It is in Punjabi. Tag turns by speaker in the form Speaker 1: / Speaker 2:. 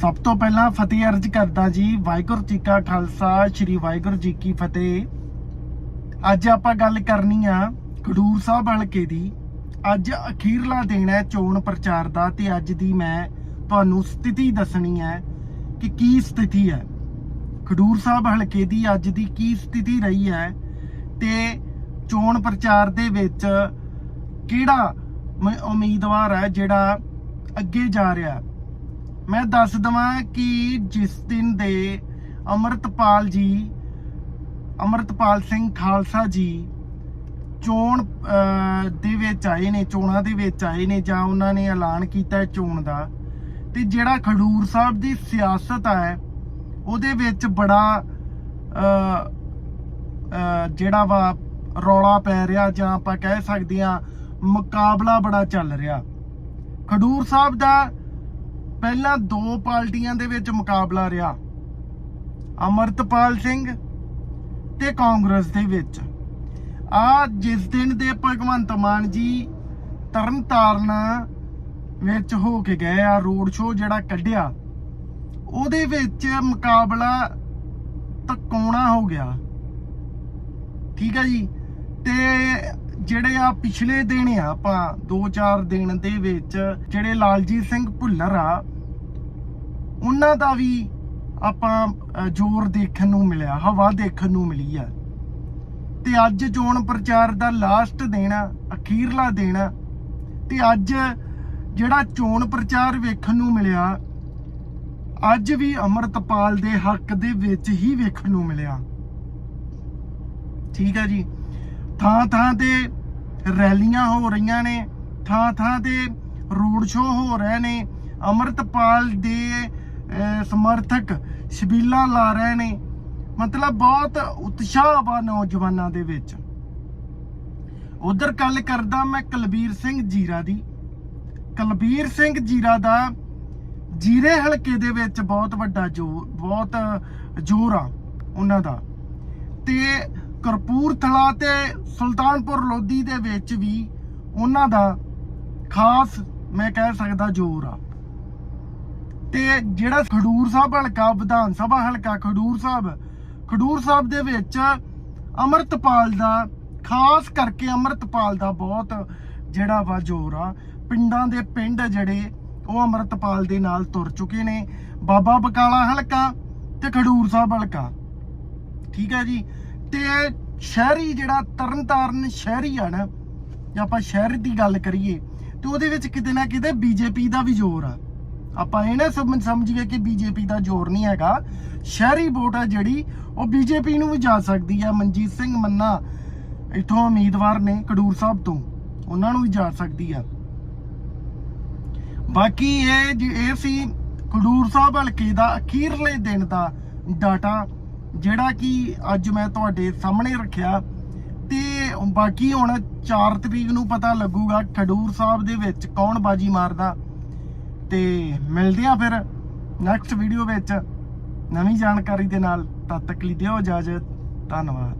Speaker 1: ਸਭ ਤੋਂ ਪਹਿਲਾਂ ਫਤਿਹ ਅਰਜ ਕਰਦਾ ਜੀ, ਵਾਹਿਗੁਰੂ ਜੀ ਕਾ ਖਾਲਸਾ, ਸ੍ਰੀ ਵਾਹਿਗੁਰੂ ਜੀ ਕੀ ਫਤਿਹ। ਅੱਜ ਆਪਾਂ ਗੱਲ ਕਰਨੀ ਆ ਖਡੂਰ ਸਾਹਿਬ ਹਲਕੇ ਦੀ। ਅੱਜ ਅਖੀਰਲਾ ਦਿਨ ਹੈ ਚੋਣ ਪ੍ਰਚਾਰ ਦਾ ਤੇ ਅੱਜ ਦੀ ਮੈਂ ਤੁਹਾਨੂੰ ਸਥਿਤੀ ਦੱਸਣੀ ਹੈ ਕਿ ਕੀ ਸਥਿਤੀ ਹੈ। ਖਡੂਰ ਸਾਹਿਬ ਹਲਕੇ ਦੀ ਅੱਜ ਦੀ ਕੀ ਸਥਿਤੀ ਰਹੀ ਹੈ ਤੇ ਚੋਣ ਪ੍ਰਚਾਰ ਦੇ ਵਿੱਚ ਕਿਹੜਾ ਉਮੀਦਵਾਰ ਹੈ ਜਿਹੜਾ ਅੱਗੇ ਜਾ ਰਿਹਾ ਮੈਂ ਦੱਸ ਦਵਾਂ ਕਿ ਜਿਸ ਦਿਨ ਦੇ ਅਮਰਤਪਾਲ ਜੀ, ਅਮਰਤਪਾਲ ਸਿੰਘ ਖਾਲਸਾ ਜੀ ਚੋਣ ਦੇ ਵਿੱਚ ਆਏ ਨੇ, ਚੋਣਾਂ ਦੇ ਵਿੱਚ ਆਏ ਨੇ ਜਾਂ ਉਹਨਾਂ ਨੇ ਐਲਾਨ ਕੀਤਾ ਚੋਣ ਦਾ, ਤੇ ਜਿਹੜਾ ਖਡੂਰ ਸਾਹਿਬ ਦੀ ਸਿਆਸਤ ਹੈ, ਉਹਦੇ ਵਿੱਚ ਬੜਾ ਜਿਹੜਾ ਵਾ ਰੌਲਾ ਪੈ ਰਿਹਾ ਜਾਂ ਆਪਾਂ ਕਹਿ ਸਕਦੇ ਆ ਮੁਕਾਬਲਾ ਬੜਾ ਚੱਲ ਰਿਹਾ। ਖਡੂਰ ਸਾਹਿਬ ਦਾ ਪਹਿਲਾਂ ਦੋ ਪਾਰਟੀਆਂ ਦੇ ਵਿੱਚ ਮੁਕਾਬਲਾ ਰਿਹਾ। ਅਮਰਤਪਾਲ ਸਿੰਘ ਤੇ ਕਾਂਗਰਸ ਦੇ ਵਿੱਚ। ਆ ਜਿਸ ਦਿਨ ਦੇ ਭਗਵੰਤ ਮਾਨ ਜੀ ਤਰਨਤਾਰਨ ਵਿੱਚ ਹੋ ਕੇ ਗਏ ਆ ਰੋਡ ਸ਼ੋਅ ਜਿਹੜਾ ਕੱਢਿਆ, ਉਹਦੇ ਵਿੱਚ ਮੁਕਾਬਲਾ ਤਕੋਣਾ ਹੋ ਗਿਆ। ਠੀਕ ਹੈ ਜੀ? ਤੇ ਜਿਹੜੇ ਆ ਪਿਛਲੇ ਦਿਨ ਆ, ਆਪਾਂ 2-4 ਦਿਨ ਦੇ ਵਿੱਚ ਜਿਹੜੇ ਲਾਲਜੀਤ ਸਿੰਘ ਭੁੱਲਰ ਆ, ਉਹਨਾਂ ਦਾ ਵੀ ਆਪਾਂ ਜ਼ੋਰ ਦੇਖਣ ਨੂੰ ਮਿਲਿਆ, ਹਵਾ ਦੇਖਣ ਨੂੰ ਮਿਲੀ ਆ। ਤੇ ਅੱਜ ਚੋਣ ਪ੍ਰਚਾਰ ਦਾ ਲਾਸਟ ਦਿਨ ਆ, ਅਖੀਰਲਾ ਦਿਨ ਆ। ਤੇ ਅੱਜ ਜਿਹੜਾ ਚੋਣ ਪ੍ਰਚਾਰ ਵੇਖਣ ਨੂੰ ਮਿਲਿਆ, ਅੱਜ ਵੀ ਅਮਰਤਪਾਲ ਦੇ ਹੱਕ ਦੇ ਵਿੱਚ ਹੀ ਵੇਖਣ ਨੂੰ ਮਿਲਿਆ। ਠੀਕ ਆ ਜੀ? ਥਾਂ ਥਾਂ ਤੇ ਰੈਲੀਆਂ ਹੋ ਰਹੀਆਂ ਨੇ, ਥਾਂ ਥਾਂ ਤੇ ਰੋਡ ਸ਼ੋਅ ਹੋ ਰਹੇ ਨੇ, ਅਮਰਤਪਾਲ ਦੇ ਸਮਰਥਕ ਛਬੀਲਾਂ ਲਾ ਰਹੇ ਨੇ। ਮਤਲਬ ਬਹੁਤ ਉਤਸ਼ਾਹ ਵਾ ਨੌਜਵਾਨਾਂ ਦੇ ਵਿੱਚ। ਉਧਰ ਗੱਲ ਕਰਦਾ ਮੈਂ ਕੁਲਬੀਰ ਸਿੰਘ ਜੀਰਾ ਦੀ। ਕੁਲਬੀਰ ਸਿੰਘ ਜੀਰਾ ਦਾ ਜੀਰੇ ਹਲਕੇ ਦੇ ਵਿੱਚ ਬਹੁਤ ਵੱਡਾ ਜੋਰ ਬਹੁਤ ਜ਼ੋਰ ਆ ਉਹਨਾਂ ਦਾ। ਤੇ ਕਰਪੂਰਥਲਾ ਤੇ ਸੁਲਤਾਨਪੁਰ ਲੋਧੀ ਦੇ ਵਿੱਚ ਵੀ ਉਹਨਾਂ ਦਾ ਖਾਸ, ਮੈਂ ਕਹਿ ਸਕਦਾ, ਜ਼ੋਰ ਆ। ਤੇ ਜਿਹੜਾ ਖਡੂਰ ਸਾਹਿਬ ਹਲਕਾ, ਵਿਧਾਨ ਸਭਾ ਹਲਕਾ ਖਡੂਰ ਸਾਹਿਬ ਖਡੂਰ ਸਾਹਿਬ ਦੇ ਵਿੱਚ ਅਮਰਤਪਾਲ ਦਾ, ਖਾਸ ਕਰਕੇ ਅਮਰਤਪਾਲ ਦਾ ਬਹੁਤ ਜਿਹੜਾ ਵਾ ਜ਼ੋਰ ਆ। ਪਿੰਡਾਂ ਦੇ ਪਿੰਡ ਜਿਹੜੇ, ਉਹ ਅਮਰਤਪਾਲ ਦੇ ਨਾਲ ਤੁਰ ਚੁੱਕੇ ਨੇ। ਬਾਬਾ ਬਕਾਲਾ ਹਲਕਾ ਤੇ ਖਡੂਰ ਸਾਹਿਬ ਹਲਕਾ। ਠੀਕ ਹੈ ਜੀ? ਤੇ ਸ਼ਹਿਰੀ ਜਿਹੜਾ ਤਰਨਤਾਰਨ ਸ਼ਹਿਰੀ ਆ ਨਾ, ਜੇ ਆਪਾਂ ਸ਼ਹਿਰ ਦੀ ਗੱਲ ਕਰੀਏ, ਤੇ ਉਹਦੇ ਵਿੱਚ ਕਿਤੇ ਨਾ ਕਿਤੇ ਬੀਜੇਪੀ ਦਾ ਵੀ ਜ਼ੋਰ ਆ। ਆਪਾਂ ਇਹ ਨਾ ਸਮਝ, ਸਮਝੀਏ ਕਿ ਬੀਜੇਪੀ ਦਾ ਜ਼ੋਰ ਨਹੀਂ ਹੈਗਾ। ਸ਼ਹਿਰੀ ਵੋਟ ਆ ਜਿਹੜੀ, ਉਹ ਬੀਜੇਪੀ ਨੂੰ ਵੀ ਜਾ ਸਕਦੀ ਆ। ਮਨਜੀਤ ਸਿੰਘ ਮੰਨਾ ਇਥੋਂ ਉਮੀਦਵਾਰ ਨੇ ਕਡੂਰ ਸਾਹਿਬ ਤੋਂ, ਉਹਨਾਂ ਨੂੰ ਵੀ ਜਾ ਸਕਦੀ ਆ। ਬਾਕੀ ਇਹ ਜ- ਇਹ ਸੀ ਖਡੂਰ ਸਾਹਿਬ ਹਲਕੇ ਦਾ ਅਖੀਰਲੇ ਦਿਨ ਦਾ ਡਾਟਾ। ਜਿਹੜਾ ਕਿ ਅੱਜ ਮੈਂ ਤੁਹਾਡੇ ਸਾਹਮਣੇ ਰੱਖਿਆ ਤੇ ਬਾਕੀ ਹੁਣ 4 ਤਰੀਕ ਨੂੰ ਪਤਾ ਲੱਗੂਗਾ ਖਡੂਰ ਸਾਹਿਬ ਦੇ ਵਿੱਚ ਕੌਣ ਬਾਜੀ ਮਾਰਦਾ। ਤੇ ਮਿਲਦੇ ਆ ਫਿਰ ਨੈਕਸਟ ਵੀਡੀਓ ਵਿੱਚ। ਨਵੀਂ ਜਾਣਕਾਰੀ ਦੇ ਨਾਲ ਤਦ ਤੱਕ ਲਈ ਦਿਓ ਇਜਾਜ਼ਤ। ਧੰਨਵਾਦ।